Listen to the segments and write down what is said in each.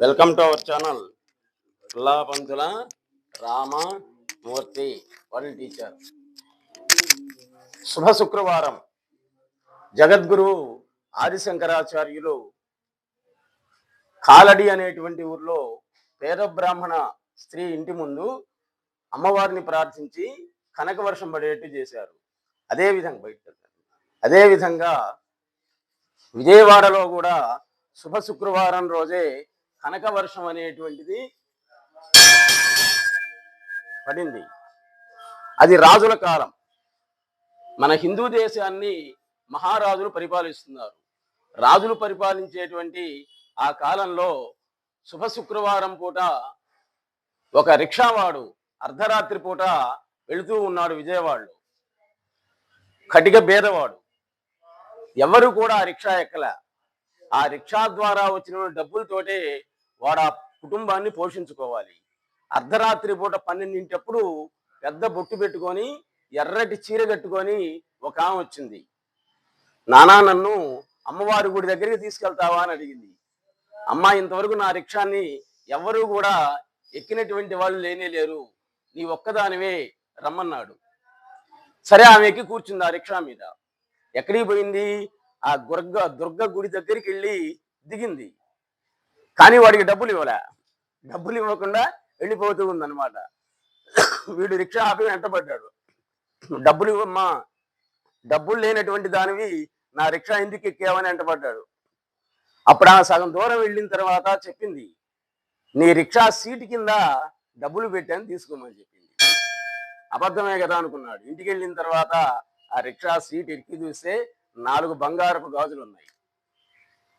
Welcome to our channel Pantula Ramamurthy world teacher శుభ శుక్రవారం జగద్గురు ఆదిశంకరాచార్యులు కాలడి అనేటువంటి ఊర్లో పేద బ్రాహ్మణ స్త్రీ ఇంటి ముందు అమ్మవారిని ప్రార్థించి కనక వర్షం పడేట్టు చేశారు. అదేవిధంగా బయట. అదేవిధంగా విజయవాడలో కూడా శుభ శుక్రవారం రోజే కనక వర్షం అనేటువంటిది పడింది. అది రాజుల కాలం. మన హిందూ దేశాన్ని మహారాజులు పరిపాలిస్తున్నారు. రాజులు పరిపాలించేటువంటి ఆ కాలంలో శుభ శుక్రవారం పూట ఒక రిక్షావాడు అర్ధరాత్రి పూట వెళుతూ ఉన్నాడు విజయవాడలో. కటిక బేదవాడు. ఎవరు కూడా ఆ రిక్షా ఎక్కలే. ఆ రిక్షా ద్వారా వచ్చిన డబ్బులతోటే వాడు ఆ కుటుంబాన్ని పోషించుకోవాలి. అర్ధరాత్రి పూట పన్నెండింటప్పుడు పెద్ద బొట్టు పెట్టుకొని ఎర్రటి చీర కట్టుకొని ఒక ఆమె వచ్చింది. నానా నన్ను అమ్మవారి గుడి దగ్గరికి తీసుకెళ్తావా? అని అడిగింది. అమ్మ ఇంతవరకు నా రిక్షాని ఎవ్వరూ కూడా ఎక్కినటువంటి వాళ్ళు లేనే లేరు. నీ ఒక్కదానివే రమ్మన్నాడు. సరే ఆమె ఎక్కి కూర్చుంది ఆ రిక్షా మీద. ఎక్కడికి పోయింది? ఆ దుర్గ దుర్గ గుడి దగ్గరికి వెళ్ళి దిగింది. కానీ వాడికి డబ్బులు ఇవ్వలే. డబ్బులు ఇవ్వకుండా వెళ్ళిపోతూ ఉందన్నమాట. వీడు రిక్షా ఆపి వెంటబడ్డాడు. డబ్బులు ఇవ్వమ్మా. డబ్బులు లేనటువంటి దానివి నా రిక్షా ఎందుకు ఎక్కావని వెంటబడ్డాడు. అప్పుడు ఆ సగం దూరం వెళ్ళిన తర్వాత చెప్పింది నీ రిక్షా సీటు కింద డబ్బులు పెట్టాను తీసుకోమని చెప్పింది. అబద్ధమే కదా అనుకున్నాడు. ఇంటికి వెళ్ళిన తర్వాత ఆ రిక్షా సీట్ ఎక్కి చూస్తే నాలుగు బంగారపు గాజులు ఉన్నాయి.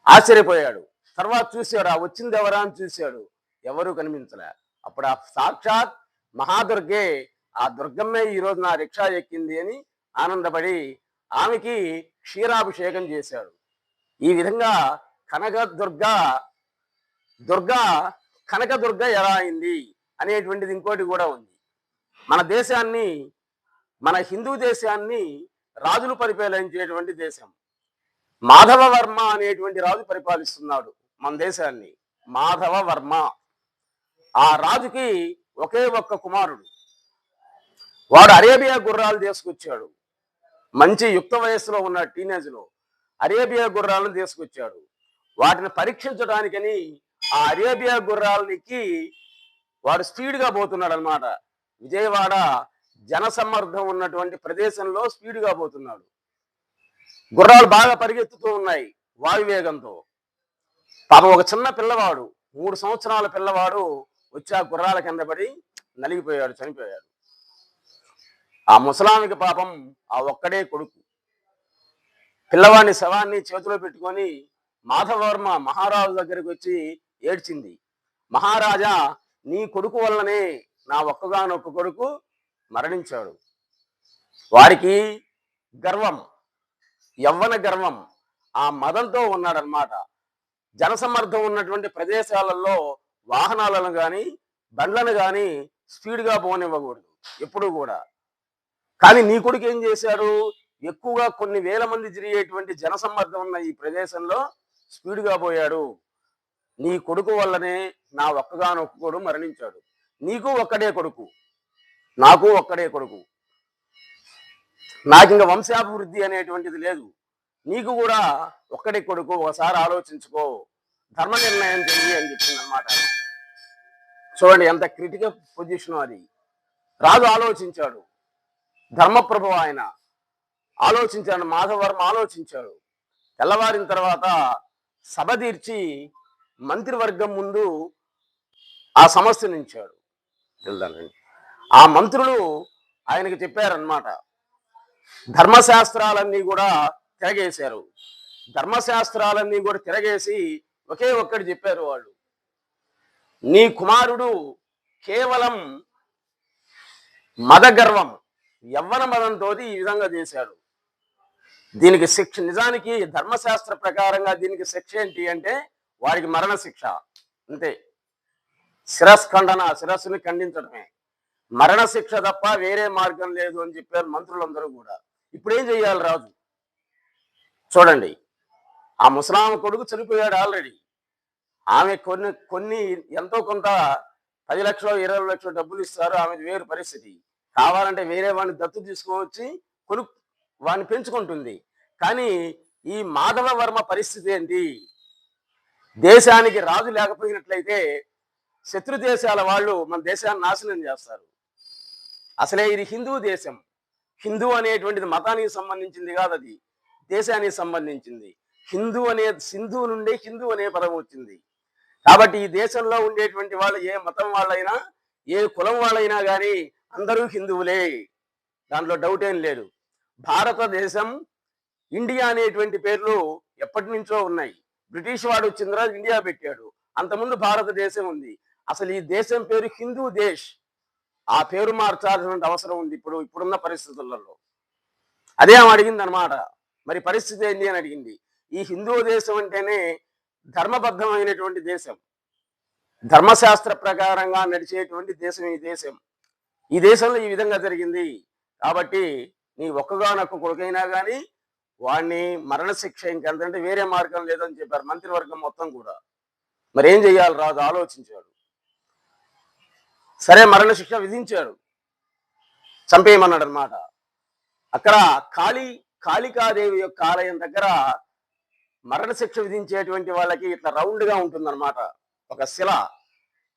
ఆశ్చర్యపోయాడు. తర్వాత చూశాడు ఆ వచ్చింది ఎవరా అని చూశాడు. ఎవరూ కనిపించలే. అప్పుడు ఆ సాక్షాత్ మహాదుర్గే ఆ దుర్గమ్మే ఈ రోజు నా రిక్షా ఎక్కింది అని ఆనందపడి ఆమెకి క్షీరాభిషేకం చేశాడు. ఈ విధంగా కనక దుర్గ దుర్గ కనక దుర్గ ఎలా అయింది అనేటువంటిది ఇంకోటి కూడా ఉంది. మన దేశాన్ని మన హిందూ దేశాన్ని రాజులు పరిపాలించేటువంటి దేశం. మాధవ వర్మ అనేటువంటి రాజు పరిపాలిస్తున్నాడు మన దేశాన్ని. మాధవ వర్మ. ఆ రాజుకి ఒకే ఒక్క కుమారుడు. వాడు అరేబియా గుర్రాలు తీసుకొచ్చాడు. మంచి యుక్త వయస్సులో ఉన్న టీనేజ్లో అరేబియా గుర్రాలను తీసుకొచ్చాడు. వాటిని పరీక్షించడానికని ఆ అరేబియా గుర్రాలను ఎక్కి వాడు స్పీడ్గా పోతున్నాడు అనమాట విజయవాడ జనసమ్మర్ధం ఉన్నటువంటి ప్రదేశంలో స్పీడ్గా పోతున్నాడు. గుర్రాలు బాగా పరిగెత్తుతూ ఉన్నాయి వాయువేగంతో. పాపం ఒక చిన్న పిల్లవాడు మూడు సంవత్సరాల పిల్లవాడు వచ్చి ఆ గుర్రాల కింద పడి నలిగిపోయాడు చనిపోయాడు. ఆ ముసలామికి పాపం ఆ ఒక్కడే కొడుకు. పిల్లవాడిని శవాన్ని చేతిలో పెట్టుకొని మాధవర్మ మహారాజు దగ్గరికి వచ్చి ఏడ్చింది. మహారాజా నీ కొడుకు వల్లనే నా ఒక్కగానొక్క కొడుకు మరణించాడు. వారికి గర్వం యవ్వన గర్వం ఆ మదంతో ఉన్నాడనమాట జనసమ్మర్దం ఉన్నటువంటి ప్రదేశాలలో వాహనాలను కానీ బండ్లను కానీ స్పీడ్గా పోనివ్వకూడదు ఎప్పుడు కూడా. కానీ నీ కొడుకు ఏం చేశాడు? ఎక్కువగా కొన్ని వేల మంది తిరిగేటువంటి జనసమ్మర్దం ఉన్న ఈ ప్రదేశంలో స్పీడ్గా పోయాడు. నీ కొడుకు వల్లనే నా ఒక్కగానొక్క కొడుకు మరణించాడు. నీకు ఒక్కడే కొడుకు. నాకు ఒక్కడే కొడుకు. నాకు ఇంకా వంశాభివృద్ధి అనేటువంటిది లేదు. నీకు కూడా ఒక్కడే కొడుకు ఒకసారి ఆలోచించుకో. ధర్మ నిర్ణయం చెయ్యి అని చెప్పింది అనమాట చూడండి ఎంత క్రిటికల్ పొజిషన్ అది. రాజు ఆలోచించాడు. ధర్మప్రభు ఆయన ఆలోచించాడు మాధవర్మ ఆలోచించాడు. తెల్లవారిన తర్వాత సభ తీర్చి మంత్రివర్గం ముందు ఆ సమస్య నుంచాడు వెళ్దానండి ఆ మంత్రులు ఆయనకి చెప్పారనమాట ధర్మశాస్త్రాలన్నీ కూడా తిరగేశారు. ధర్మశాస్త్రాలన్నీ కూడా తిరగేసి ఒకే ఒక్కటి చెప్పారు వాళ్ళు. నీ కుమారుడు కేవలం మదగర్వం యవ్వన మదంతో ఈ విధంగా చేశాడు. దీనికి శిక్ష నిజానికి ధర్మశాస్త్ర ప్రకారంగా దీనికి శిక్ష ఏంటి అంటే వాడికి మరణ శిక్ష అంతే. శిరస్ఖండన శిరస్సుని ఖండించడమే. మరణశిక్ష తప్ప వేరే మార్గం లేదు అని చెప్పారు మంత్రులందరూ కూడా. ఇప్పుడేం చేయాలి చెయ్యాలి రాజు? చూడండి ఆ ముసలామ కొడుకు చనిపోయాడు ఆల్రెడీ. ఆమె కొన్ని కొన్ని ఎంతో కొంత పది లక్షలు ఇరవై లక్షలు డబ్బులు ఇస్తారు ఆమె వేరు పరిస్థితి. కావాలంటే వేరే వాడిని దత్తు తీసుకువచ్చి కొను వాడిని పెంచుకుంటుంది. కానీ ఈ మాధవ వర్మ పరిస్థితి ఏంటి? దేశానికి రాజు లేకపోయినట్లయితే శత్రు దేశాల వాళ్ళు మన దేశాన్ని నాశనం చేస్తారు. అసలే ఇది హిందూ దేశం. హిందూ అనేటువంటిది మతానికి సంబంధించింది కాదు అది. దేశానికి సంబంధించింది. హిందూ అనే సింధు నుండి హిందూ అనే పదం వచ్చింది. కాబట్టి ఈ దేశంలో ఉండేటువంటి వాళ్ళు ఏ మతం వాళ్ళైనా ఏ కులం వాళ్ళైనా కానీ అందరూ హిందువులే. దాంట్లో డౌట్ ఏం లేదు. భారతదేశం ఇండియా అనేటువంటి పేర్లు ఎప్పటి నుంచో ఉన్నాయి. బ్రిటిష్ వాడు వచ్చిన తర్వాత ఇండియా పెట్టాడు. అంతకుముందు భారతదేశం ఉంది. అసలు ఈ దేశం పేరు హిందూ దేశ్. ఆ పేరు మార్చాల్సిన అవసరం ఉంది ఇప్పుడు ఇప్పుడున్న పరిస్థితులలో. అదే ఆమె అడిగింది అనమాట మరి పరిస్థితి ఏంటి అని అడిగింది. ఈ హిందూ దేశం అంటేనే ధర్మబద్ధమైనటువంటి దేశం. ధర్మశాస్త్ర ప్రకారంగా నడిచేటువంటి దేశం ఈ దేశం. ఈ దేశంలో ఈ విధంగా జరిగింది. కాబట్టి నీ ఒక్కగానొక్క కొడుకైనా కానీ వాడిని మరణశిక్ష ఇంకెంతంటే వేరే మార్గం లేదని చెప్పారు మంత్రివర్గం మొత్తం కూడా. మరి ఏం చెయ్యాలి రాదు ఆలోచించాడు. సరే మరణశిక్ష విధించాడు. చంపేయమన్నాడు అనమాట అక్కడ కాళీ కాళికాదేవి యొక్క ఆలయం దగ్గర మరణశిక్ష విధించేటువంటి వాళ్ళకి ఇట్లా రౌండ్గా ఉంటుందన్నమాట. ఒక శిల.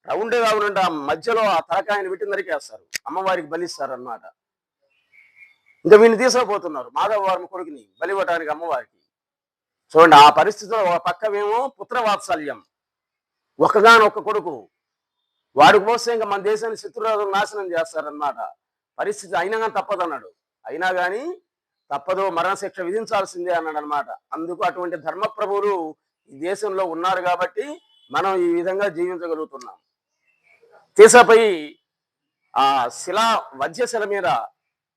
రౌండ్గా ఉండే ఆ మధ్యలో ఆ తలకాయని పెట్టి నరికేస్తారు. అమ్మవారికి బలిస్తారు అన్నమాట ఇంకా వీడిని తీసుకుపోతున్నారు. మాధవ వారి కొడుకుని బలివ్వటానికి అమ్మవారికి. చూడండి ఆ పరిస్థితిలో ఒక పక్కవేమో పుత్రవాత్సల్యం. ఒకగానొక్క కొడుకు. వాడి కోసం ఇంకా మన దేశాన్ని శత్రురాజు నాశనం చేస్తారన్నమాట. పరిస్థితి అయినా కానీ తప్పదన్నాడు అయినా కానీ తప్పదు మరణశిక్ష విధించాల్సిందే అన్నాడు అనమాట అందుకు అటువంటి ధర్మప్రభువులు ఈ దేశంలో ఉన్నారు కాబట్టి మనం ఈ విధంగా జీవించగలుగుతున్నాం. తీసపై ఆ శిలా వజ్రశిల మీద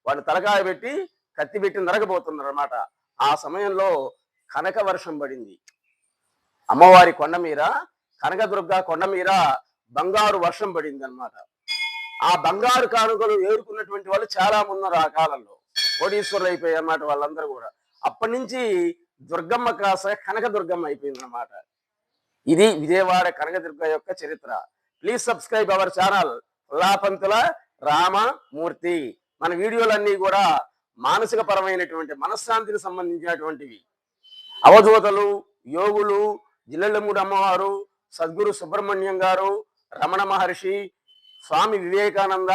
వాడు తలకాయ పెట్టి కత్తి పెట్టి నరకబోతున్నారు అనమాట ఆ సమయంలో కనక వర్షం పడింది. అమ్మవారి కొండ మీద కనకదుర్గ కొండ మీద బంగారు వర్షం పడింది అనమాట ఆ బంగారు కానుకలు ఏరుకున్నటువంటి వాళ్ళు చాలా ఉన్నారు ఆ కాలంలో. కోటీశ్వరులు అయిపోయాయి అన్నమాట వాళ్ళందరూ కూడా. అప్పటి నుంచి దుర్గమ్మ కాస్త కనకదుర్గమ్మ అయిపోయింది అనమాట ఇది విజయవాడ కనకదుర్గ యొక్క చరిత్ర. Please subscribe our channel Lapanthula Ramamurthy. మన వీడియోలన్నీ కూడా మానసిక పరమైనటువంటి మనశ్శాంతికి సంబంధించినటువంటివి. అవధూతలు యోగులు జిల్లెళ్ళమూడి అమ్మవారు సద్గురు సుబ్రహ్మణ్యం గారు రమణ మహర్షి స్వామి వివేకానంద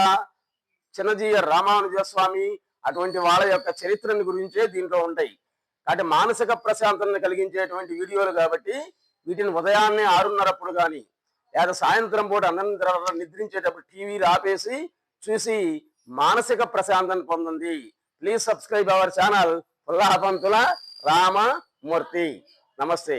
చిన్నజీయ రామానుజ స్వామి అటువంటి వాళ్ళ యొక్క చరిత్రని గురించే దీంట్లో ఉంటాయి. కాబట్టి మానసిక ప్రశాంతతను కలిగించేటువంటి వీడియోలు కాబట్టి వీటిని ఉదయాన్నే ఆరున్నరప్పుడు కానీ లేదా సాయంత్రం పూట అన్నం నిద్రించేటప్పుడు టీవీలు ఆపేసి చూసి మానసిక ప్రశాంతను పొందండి. Please subscribe our channel Pullapanthula Ramamurthy. నమస్తే.